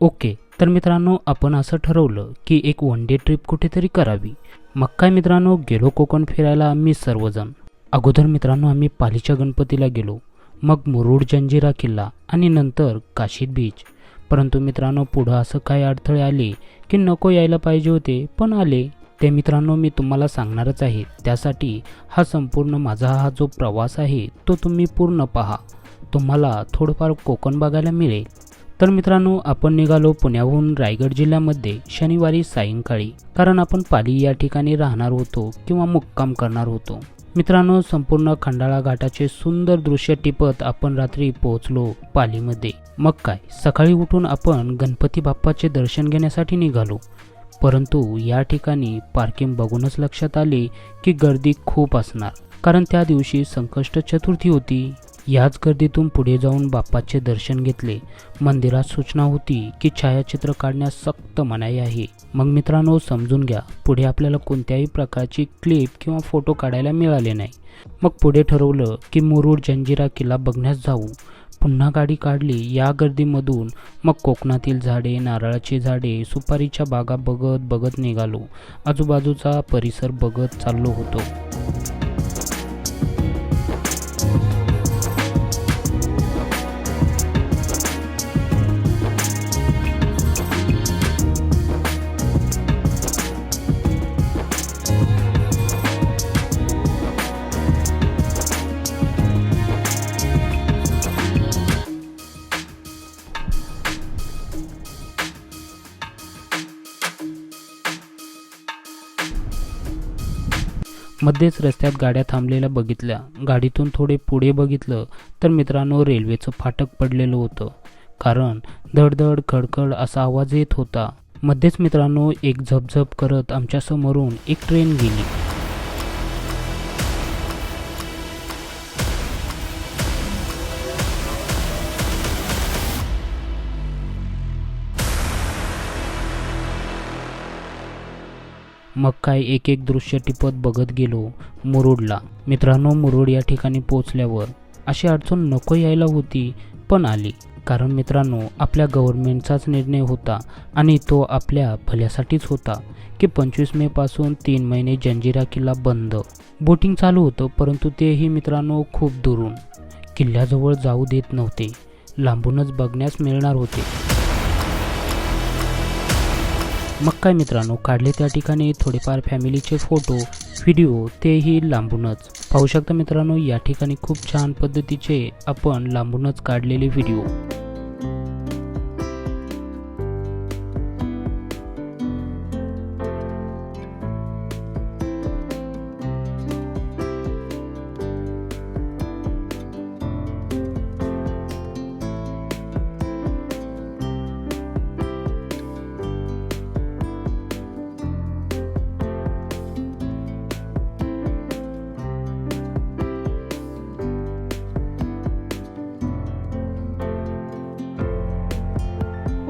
Okay तर मित्रांनो आपण असं ठरवलं की एक वन डे ट्रिप कुठेतरी करावी. मग काय मित्रांनो गेलो कोकण फिरायला आम्ही सर्वजण. अगोदर मित्रांनो आम्ही पालीच्या गणपतीला गेलो. मग मुरुड जंजिरा किल्ला आणि नंतर काशीद बीच परंतु मित्रांनो पुढं असं काही अडथळे आले की नको यायला पाहिजे होते पण आले. ते मित्रांनो मी तुम्हाला सांगणारच आहे. त्यासाठी हा संपूर्ण माझा हा जो प्रवास आहे तो तुम्ही पूर्ण पहा. तुम्हाला थोडंफार कोकण बघायला मिळेल. तर मित्रांनो आपण निघालो पुण्याहून रायगड जिल्ह्यामध्ये शनिवारी सायंकाळी कारण आपण पाली या ठिकाणी राहणार होतो किंवा मुक्काम करणार होतो. मित्रांनो संपूर्ण खंडाळा घाटाचे सुंदर दृश्य टिपत आपण रात्री पोहोचलो पालीमध्ये. मग काय सकाळी उठून आपण गणपती बाप्पाचे दर्शन घेण्यासाठी निघालो. परंतु या ठिकाणी पार्किंग बघूनच लक्षात आले की गर्दी खूप असणार कारण त्या दिवशी संकष्ट चतुर्थी होती. याच गर्दीतून पुढे जाऊन बाप्पाचे दर्शन घेतले. मंदिरात सूचना होती की छायाचित्र काढण्यास सक्त मनाई आहे. मग मित्रांनो समजून घ्या पुढे आपल्याला कोणत्याही प्रकारची क्लिप किंवा फोटो काढायला मिळाले नाही. मग पुढे ठरवलं की मुरुड जंजिरा किल्ला बघण्यास जाऊ. पुन्हा गाडी काढली या गर्दीमधून. मग कोकणातील झाडे नारळाची झाडे सुपारीच्या बागा बघत बघत निघालो. आजूबाजूचा परिसर बघत चाललो होतो. मध्येच रस्त्यात गाड्या थांबलेल्या बघितल्या. गाडीतून थोडे पुढे बघितलं तर मित्रांनो रेल्वेचं फाटक पडलेलं होतं. कारण धडधड खडखड असा आवाज येत होता. मध्येच मित्रांनो एक झपझप करत आमच्या समोरून एक ट्रेन गेली. मग काय एक एक दृश्य टिपत बघत गेलो. मुरुडला. मित्रांनो मुरुड या ठिकाणी पोचल्यावर अशी अडचण नको यायला होती पण आली. कारण मित्रांनो आपल्या गव्हर्नमेंटचाच निर्णय होता आणि तो आपल्या भल्यासाठीच होता की पंचवीस मे पासून तीन महिने जंजिरा किल्ला बंद. बोटिंग चालू होतं परंतु तेही मित्रांनो खूप दुरून. किल्ल्याजवळ जाऊ देत नव्हते. लांबूनच बघण्यास मिळणार होते. मग काय मित्रांनो काढले त्या ठिकाणी थोडेफार फॅमिलीचे फोटो व्हिडिओ तेही लांबूनच. पाहू शकता मित्रांनो या ठिकाणी खूप छान पद्धतीचे आपण लांबूनच काढलेले व्हिडिओ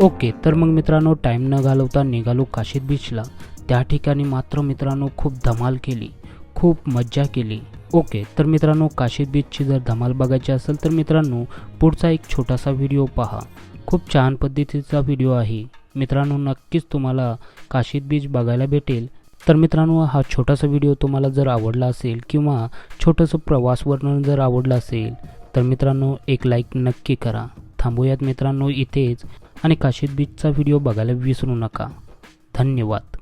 ओके तर मग मित्रांनो टाईम न घालवता निघालो काशीद बीचला त्या ठिकाणी मात्र मित्रांनो खूप धमाल केली. खूप मज्जा केली. ओके तर मित्रांनो काशीद बीचची जर धमाल बघायची असेल तर मित्रांनो पुढचा एक छोटासा व्हिडिओ पहा. खूप छान पद्धतीचा व्हिडिओ आहे. मित्रांनो नक्कीच तुम्हाला काशीद बीच बघायला भेटेल. तर मित्रांनो हा छोटासा व्हिडिओ तुम्हाला जर आवडला असेल किंवा छोटंसं प्रवास वर्णन जर आवडलं असेल तर मित्रांनो एक लाईक नक्की करा. थांबूयात मित्रांनो इथेच. आणि काशीद बीचचा व्हिडिओ बघायला विसरू नका. धन्यवाद.